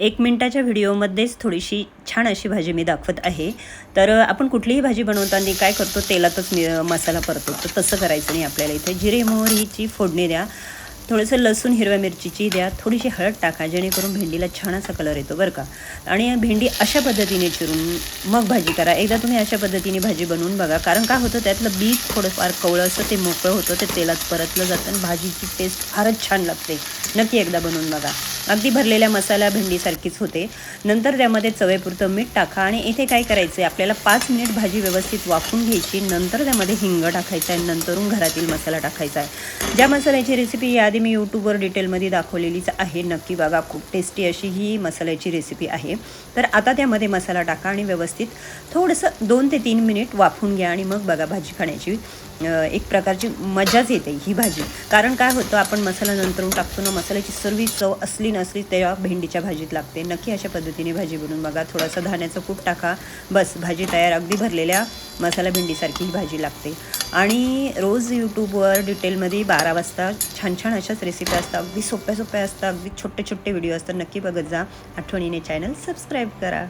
एक मिनटाच्या व्हिडिओमध्येच थोडीशी छान अशी भाजी मी दाखवत आहे. तर आपण कुठलीही भाजी बनवताना काय करतो तेलातच मी मसाला परतो तर तसं करायचं नाही आपल्याला इथे. जिरे मोहरीची फोडणी द्या. थोडंसं लसूण हिरव्या मिरचीची द्या. थोडीशी हळद टाका जेणेकरून भेंडीला छान असा कलर येतो बरं का. आणि भेंडी अशा पद्धतीने चिरून मग भाजी करा. एकदा तुम्ही अशा पद्धतीने भाजी बनवून बघा. कारण काय होतं त्यातलं बीज थोडंफार कवळं असं ते मोकळं होतं ते तेलात परतलं जातं आणि भाजीची टेस्ट फारच छान लागते. नक्की एकदा बनवून बघा. अगदी भरलेल्या मसाला भेंडीसारखीच होते. नंतर त्यामध्ये चवेपुरतं मीठ टाका आणि इथे काय करायचं आहे आपल्याला पाच मिनिट भाजी व्यवस्थित वाफून घ्यायची नंतर त्यामध्ये हिंग टाकायचा आहे नंतरून घरातील मसाला टाकायचा आहे. ज्या मसाल्याची रेसिपी याआधी मी यूट्यूबवर डिटेलमध्ये दाखवलेलीच आहे. नक्की बघा खूप टेस्टी अशी ही मसाल्याची रेसिपी आहे. तर आता त्यामध्ये मसाला टाका आणि व्यवस्थित थोडंसं दोन ते तीन मिनिट वाफून घ्या आणि मग बघा भाजी खाण्याची एक प्रकारची मजाच येते ही भाजी. कारण काय होतं आपण मसाला नंतरून टाकतो ना मसाल्याची सर्व चव असली नसली तेव्हा भेंडीच्या भाजीत लागते. नक्की अशा पद्धतीने भाजी बनवून बघा. थोडासा धान्याचं कूट टाका. बस भाजी तयार. अगदी भरलेल्या मसाला भेंडीसारखी ही भाजी लागते. आणि रोज यूट्यूबवर डिटेलमध्ये बारा वाजता छान छान अशाच रेसिपी असतात. अगदी सोप्या सोप्या असतात. अगदी छोटे छोटे व्हिडिओ असतात. नक्की बघत जा. आठवणीने चॅनल सबस्क्राईब करा.